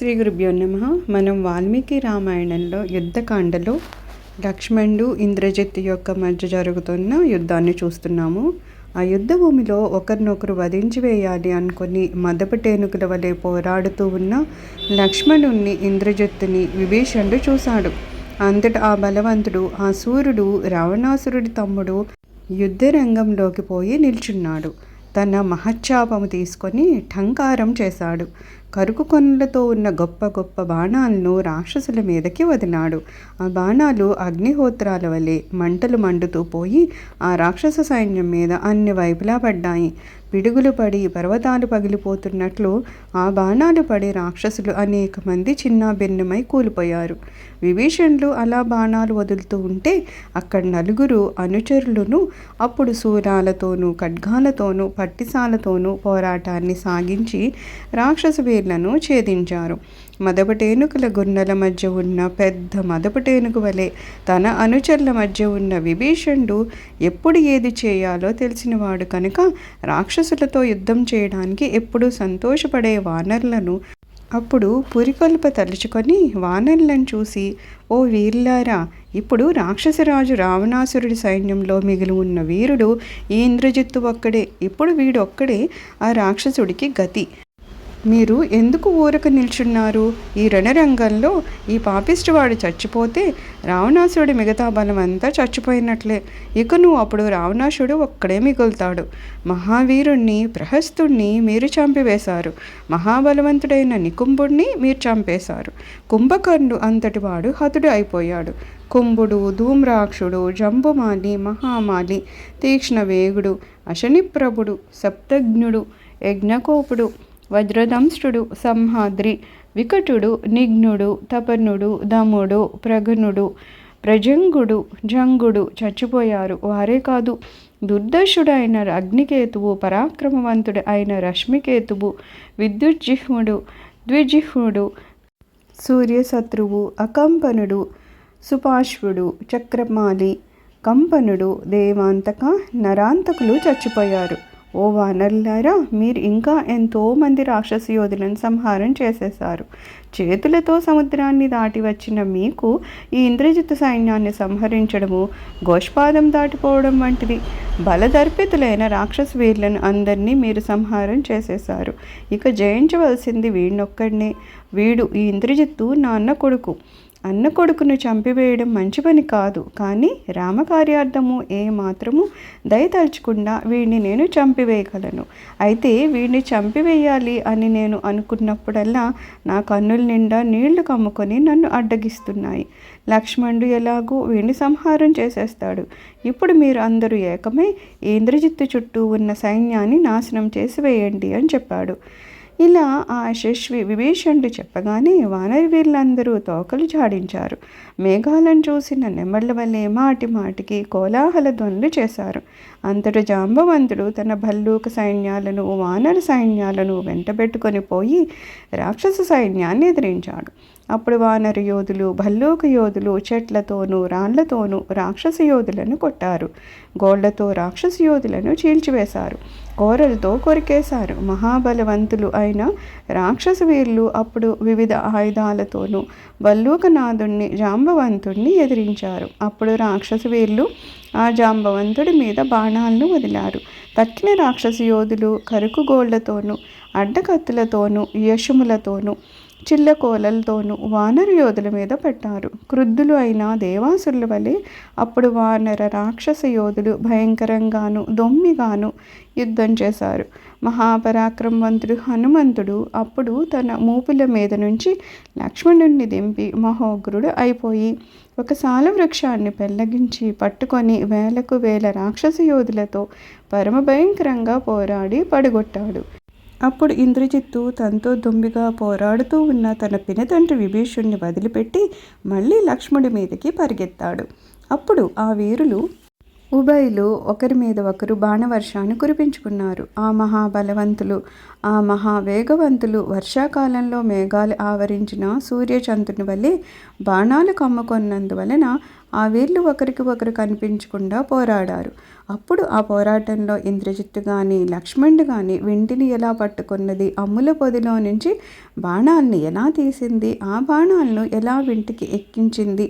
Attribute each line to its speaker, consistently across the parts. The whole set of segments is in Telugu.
Speaker 1: శ్రీ గురుభ్యో నమ. మనం వాల్మీకి రామాయణంలో యుద్ధకాండలో లక్ష్మణుడు ఇంద్రజిత్ యొక్క మధ్య జరుగుతున్న యుద్ధాన్ని చూస్తున్నాము. ఆ యుద్ధ భూమిలో ఒకరినొకరు వధించి వేయాలి అనుకుని మదపటేనుకుల వలె పోరాడుతూ ఉన్న లక్ష్మణుణ్ణి ఇంద్రజిత్తుని విభీషణుడు చూశాడు. అంతట ఆ బలవంతుడు ఆ సూర్యుడు రావణాసురుడి తమ్ముడు యుద్ధరంగంలోకి పోయి నిల్చున్నాడు. తన మహచ్చాపము తీసుకొని ఠంకారం చేశాడు. కరుకు కొనులతో ఉన్న గొప్ప గొప్ప బాణాలను రాక్షసుల మీదకి వదిలాడు. ఆ బాణాలు అగ్నిహోత్రాల వలె మంటలు మండుతూ పోయి ఆ రాక్షస సైన్యం మీద అన్ని వైపులా పడ్డాయి. పిడుగులు పడి పర్వతాలు పగిలిపోతున్నట్లు ఆ బాణాలు పడి రాక్షసులు అనేక మంది చిన్నాభిన్నమై కూలిపోయారు. విభీషణులు అలా బాణాలు వదులుతూ ఉంటే అక్కడ నలుగురు అనుచరులను అప్పుడు శూరాలతోనూ ఖడ్గాలతోనూ పట్టిసాలతోనూ పోరాటాన్ని సాగించి రాక్షస వీర్లను ఛేదించారు. మదపటేనుకుల గున్నల మధ్య ఉన్న పెద్ద మదపటేనుకు వలె తన అనుచరుల మధ్య ఉన్న విభీషణుడు ఎప్పుడు ఏది చేయాలో తెలిసినవాడు కనుక రాక్షసులతో యుద్ధం చేయడానికి ఎప్పుడూ సంతోషపడే వానరులను అప్పుడు పురికొల్ప తలుచుకొని వానరులను చూసి ఓ వీర్లారా ఇప్పుడు రాక్షసరాజు రావణాసురుడి సైన్యంలో మిగిలి ఉన్న వీరుడు ఈ ఇంద్రజిత్తు ఒక్కడే ఇప్పుడు వీడొక్కడే ఆ రాక్షసుడికి గతి. మీరు ఎందుకు ఊరక నిల్చున్నారు? ఈ రణరంగంలో ఈ పాపిష్టివాడు చచ్చిపోతే రావణాసుడి మిగతా బలం అంతా చచ్చిపోయినట్లే. ఇక నువ్వు అప్పుడు రావణాసుడు ఒక్కడే మిగులుతాడు. మహావీరుణ్ణి ప్రహస్తుణ్ణి మీరు చంపివేశారు. మహాబలవంతుడైన నికుంభుణ్ణి మీరు చంపేశారు. కుంభకర్ణుడు అంతటి వాడు హతుడు అయిపోయాడు. కుంభుడు ధూమ్రాక్షుడు జంబుమాలి మహామాలి తీక్ష్ణవేగుడు అశనిప్రభుడు సప్తజ్ఞుడు యజ్ఞకోపుడు వజ్రదంష్టుడు సంహాద్రి వికటుడు నిఘ్నుడు తపనుడు దముడు ప్రగనుడు ప్రజంగుడు జంగుడు చచ్చిపోయారు. వారే కాదు దుర్దశుడైన అగ్నికేతువు పరాక్రమవంతుడు అయిన రశ్మికేతువు విద్యుజ్జిహ్ముడు ద్విజిహ్ముడు సూర్యశత్రువు అకంపనుడు సుపాశ్వుడు చక్రమాలి కంపనుడు దేవాంతక నరాంతకులు చచ్చిపోయారు. ఓ వానరులారా మీరు ఇంకా ఎంతోమంది రాక్షస యోధులను సంహారం చేసేశారు. చేతులతో సముద్రాన్ని దాటి వచ్చిన మీకు ఈ ఇంద్రజిత్ సైన్యాన్ని సంహరించడము గోష్పాదం దాటిపోవడం వంటిది. బలదర్పితులైన రాక్షస వీరులను అందరినీ మీరు సంహారం చేసేశారు. ఇక జయించవలసింది వీడినొక్కడినే వీడు ఈ ఇంద్రజిత్తు నా అన్న కొడుకు. అన్న కొడుకును చంపివేయడం మంచి పని కాదు. కానీ రామకార్యార్థము ఏ మాత్రము దయతలుచకుండా వీడిని నేను చంపివేయగలను. అయితే వీడిని చంపివేయాలి అని నేను అనుకున్నప్పుడల్లా నా కన్నుల నిండా నీళ్ళు కమ్ముకొని నన్ను అడ్డగిస్తున్నాయి. లక్ష్మణుడు ఎలాగూ వీడిని సంహారం చేసేస్తాడు. ఇప్పుడు మీరు అందరూ ఏకమై ఇంద్రజిత్తు చుట్టూ ఉన్న సైన్యాన్ని నాశనం చేసి వేయండి అని చెప్పాడు. ఇలా ఆ యశస్వి విభీషణుడు చెప్పగానే వానరి వీళ్ళందరూ తోకలు జాడించారు. మేఘాలను చూసిన నెమళ్ళ వల్లే మాటి మాటికి కోలాహల ధ్వనులు చేశారు. అంతటి జాంబవంతుడు తన భల్లూక సైన్యాలను వానర సైన్యాలను వెంటబెట్టుకొని పోయి రాక్షస సైన్యాన్ని ఎదిరించాడు. అప్పుడు వానర యోధులు భల్లూక యోధులు చెట్లతోనూ రాళ్ళతోనూ రాక్షస యోధులను కొట్టారు. గోళ్ళతో రాక్షస యోధులను చీల్చివేశారు. కోరలతో కొరికేశారు. మహాబలవంతులు అయిన రాక్షస వీరులు అప్పుడు వివిధ ఆయుధాలతోనూ భల్లూకనాథుణ్ణి జాంబవంతుణ్ణి ఎదిరించారు. అప్పుడు రాక్షస వీరులు ఆ జాంబవంతుడి మీద బాణాలను వదిలారు. తక్కిన రాక్షస యోధులు కరుకు గోళ్ళతోనూ అడ్డకత్తులతోనూ యశములతోనూ చిల్లకోలలతోనూ వానర యోధుల మీద పెట్టారు క్రుద్ధులు అయిన దేవాసుల వలె అప్పుడు వానర రాక్షస యోధులు భయంకరంగాను దొమ్మిగాను యుద్ధం చేశారు. మహాపరాక్రమవంతుడు హనుమంతుడు అప్పుడు తన మూపుల మీద నుంచి లక్ష్మణుడిని దింపి మహోగ్రుడు అయిపోయి ఒక సాల వృక్షాన్ని పెళ్ళగించి పట్టుకొని వేలకు వేల రాక్షస యోధులతో పరమ భయంకరంగా పోరాడి పడగొట్టాడు. అప్పుడు ఇంద్రజిత్తు తనతో దుమ్మిగా పోరాడుతూ ఉన్న తన పినతండ్రి విభీషుణ్ణి వదిలిపెట్టి మళ్ళీ లక్ష్ముడి మీదకి పరిగెత్తాడు. అప్పుడు ఆ వీరులు ఉభయులు ఒకరి మీద ఒకరు బాణవర్షాన్ని కురిపించుకున్నారు. ఆ మహాబలవంతులు ఆ మహావేగవంతులు వర్షాకాలంలో మేఘాలు ఆవరించిన సూర్యచంద్రుని వల్లే బాణాలు కమ్ముకొన్నందువలన ఆ వీళ్ళు ఒకరికి ఒకరు కనిపించకుండా పోరాడారు. అప్పుడు ఆ పోరాటంలో ఇంద్రజిత్తు కానీ లక్ష్మణుడు కానీ వెంటిని ఎలా పట్టుకున్నది? అమ్ముల పొదిలో నుంచి బాణాల్ని ఎలా తీసింది? ఆ బాణాలను ఎలా వింటికి ఎక్కించింది?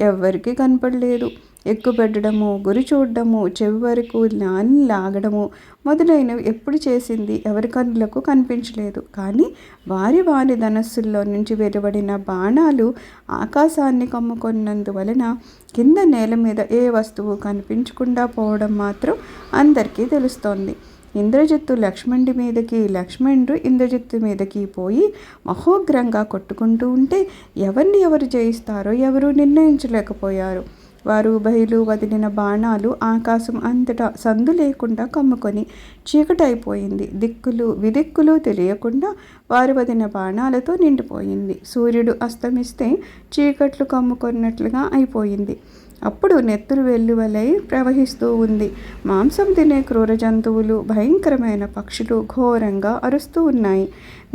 Speaker 1: ఎవ్వరికీ కనపడలేదు. ఎక్కుపెట్టడము గురి చూడడము చెవి వరకు నాని లాగడము మొదలైనవి ఎప్పుడు చేసింది ఎవరి కన్నులకు కనిపించలేదు. కానీ వారి వారి ధనస్సుల్లో నుంచి వెలువడిన బాణాలు ఆకాశాన్ని కమ్ముకున్నందువలన కింద నేల మీద ఏ వస్తువు కనిపించకుండా పోవడం మాత్రం అందరికీ తెలుస్తోంది. ఇంద్రజిత్తు లక్ష్మణుడి మీదకి లక్ష్మణుడు ఇంద్రజిత్తు మీదకి పోయి మహోగ్రంగా కొట్టుకుంటూ ఉంటే ఎవరిని ఎవరు జయిస్తారో ఎవరు నిర్ణయించలేకపోయారు. వారు బయలు వదిలిన బాణాలు ఆకాశం అంతటా సందు లేకుండా కమ్ముకొని చీకటైపోయింది. దిక్కులు విదిక్కులు తెలియకుండా వారు వదిన బాణాలతో నిండిపోయింది. సూర్యుడు అస్తమిస్తే చీకట్లు కమ్ముకున్నట్లుగా అయిపోయింది. అప్పుడు నెత్తురు వెల్లువలై ప్రవహిస్తూ ఉంది. మాంసం తినే క్రూర జంతువులు భయంకరమైన పక్షులు ఘోరంగా అరుస్తూ ఉన్నాయి.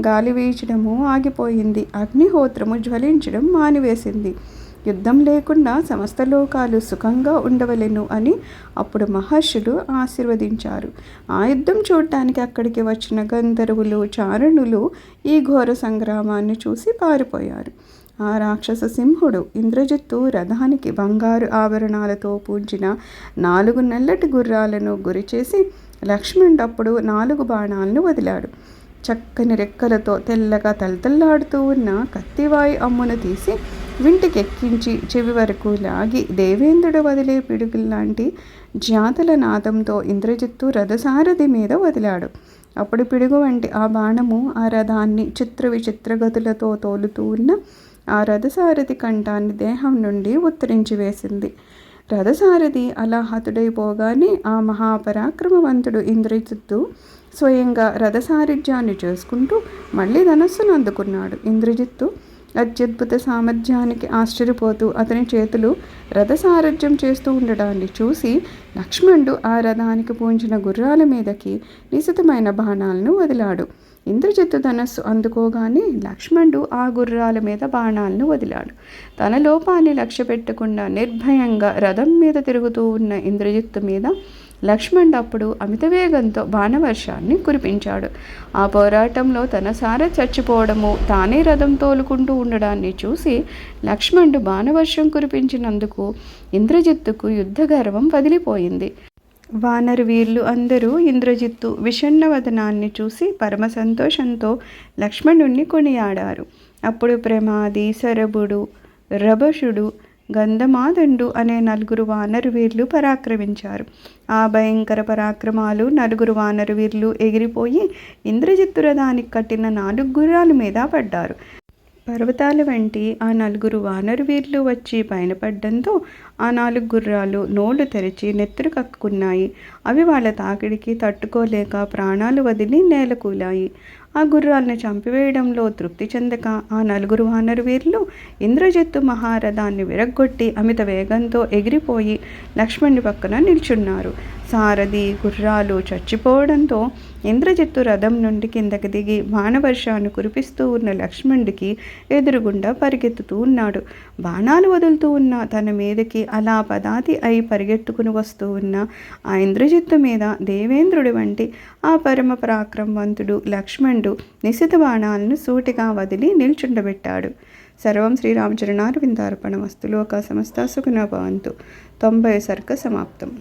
Speaker 1: గాలి వీచడము ఆగిపోయింది. అగ్నిహోత్రము జ్వలించడం మానివేసింది. యుద్ధం లేకుండా సమస్త లోకాలు సుఖంగా ఉండవలెను అని అప్పుడు మహర్షులు ఆశీర్వదించారు. ఆ యుద్ధం చూడటానికి అక్కడికి వచ్చిన గంధర్వులు చారణులు ఈ ఘోర సంగ్రామాన్ని చూసి పారిపోయారు. ఆ రాక్షస సింహుడు ఇంద్రజిత్తు రథానికి బంగారు ఆభరణాలతో పూంచిన నాలుగు నల్లటి గుర్రాలను గురిచేసి లక్ష్మణుడు అప్పుడు నాలుగు బాణాలను వదిలాడు. చక్కని రెక్కలతో తెల్లగా తలతల్లాడుతూ ఉన్న కత్తివాయి అమ్మును తీసి వింటికెక్కించి చెవి వరకు లాగి దేవేంద్రుడు వదిలే పిడుగుల్లాంటి జాతల నాదంతో ఇంద్రజిత్తు రథసారథి మీద వదిలాడు. అప్పుడు పిడుగు వంటి ఆ బాణము ఆ రథాన్ని చిత్ర విచిత్ర గతులతో తోలుతూ ఉన్న ఆ రథసారథి కంఠాన్ని దేహం నుండి ఉత్తరించి వేసింది. రథసారథి అలా హతుడైపోగానే ఆ మహాపరాక్రమవంతుడు ఇంద్రజిత్తు స్వయంగా రథసారిధ్యాన్ని చేసుకుంటూ మళ్ళీ ధనస్సును అందుకున్నాడు. ఇంద్రజిత్తు అత్యద్భుత సామర్థ్యానికి ఆశ్చర్యపోతూ అతని చేతులు రథసారథ్యం చేస్తూ ఉండడాన్ని చూసి లక్ష్మణుడు ఆ రథానికి పూంచిన గుర్రాల మీదకి నిశితమైన బాణాలను వదిలాడు. ఇంద్రజిత్తు ధనస్సు అందుకోగానే లక్ష్మణుడు ఆ గుర్రాల మీద బాణాలను వదిలాడు. తన లోపాన్ని లక్ష్య పెట్టకుండా నిర్భయంగా రథం మీద తిరుగుతూ ఉన్న ఇంద్రజిత్తు మీద లక్ష్మణ్ అప్పుడు అమిత వేగంతో బాణవర్షాన్ని కురిపించాడు. ఆ పోరాటంలో తన సార చచ్చిపోవడము తానే రథం తోలుకుంటూ ఉండడాన్ని చూసి లక్ష్మణుడు బాణవర్షం కురిపించినందుకు ఇంద్రజిత్తుకు యుద్ధ గర్వం వదిలిపోయింది. వానరు వీర్లు అందరూ ఇంద్రజిత్తు విషన్నవదనాన్ని చూసి పరమ సంతోషంతో లక్ష్మణుణ్ణి కొనియాడారు. అప్పుడు ప్రమాది సరభుడు రభషుడు గంధమాదండు అనే నలుగురు వానరు వీర్లు పరాక్రమించారు. ఆ భయంకర పరాక్రమాలు నలుగురు వానరు వీర్లు ఎగిరిపోయి ఇంద్రజిత్తు రథానికి కట్టిన నాలుగు గుర్రాల మీద పడ్డారు. పర్వతాల వంటి ఆ నలుగురు వానరు వీర్లు వచ్చి పైన పడ్డంతో ఆ నాలుగు గుర్రాలు నోళ్ళు తెరిచి నెత్తురు కక్కుకున్నాయి అవి వాళ్ళ తాకిడికి తట్టుకోలేక ప్రాణాలు వదిలి నేలకూలాయి. ఆ గుర్రాలను చంపివేయడంలో తృప్తి చెందక ఆ నలుగురు వానరు వీరులు ఇంద్రజిత్తు మహారథాన్ని విరగ్గొట్టి అమిత వేగంతో ఎగిరిపోయి లక్ష్మణుని పక్కన నిల్చున్నారు. సారథి గుర్రాలు చచ్చిపోవడంతో ఇంద్రజిత్తు రథం నుండి కిందకి దిగి బాణవర్షాన్ని కురిపిస్తూ ఉన్న లక్ష్మణుడికి ఎదురుగుండా పరిగెత్తుతూ ఉన్నాడు. బాణాలు వదులుతూ ఉన్న తన మీదకి అలా పదాతి అయి పరిగెత్తుకుని వస్తూ ఉన్న ఆ ఇంద్రజిత్తు మీద దేవేంద్రుడి వంటి ఆ పరమ పరాక్రమవంతుడు లక్ష్మణుడు నిశిత బాణాలను సూటిగా వదిలి నిల్చుండబెట్టాడు. సర్వం శ్రీరామచరణారు విందార్పణ వస్తులోక సమస్త సుఖన భవంతు. తొంభై సర్గ సమాప్తం.